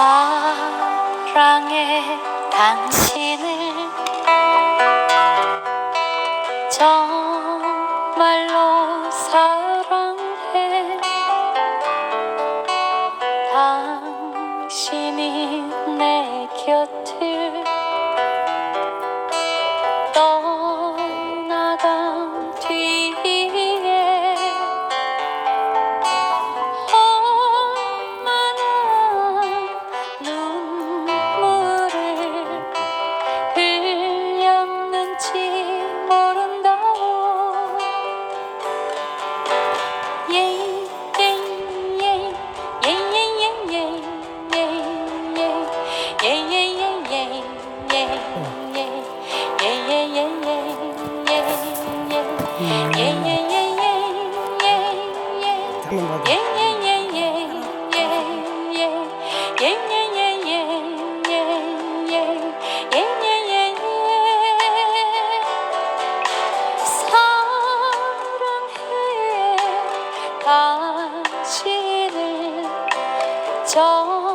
사랑해 당신을 정말로 사랑해. 당신이 내 곁을 떠 사랑해 당신을 정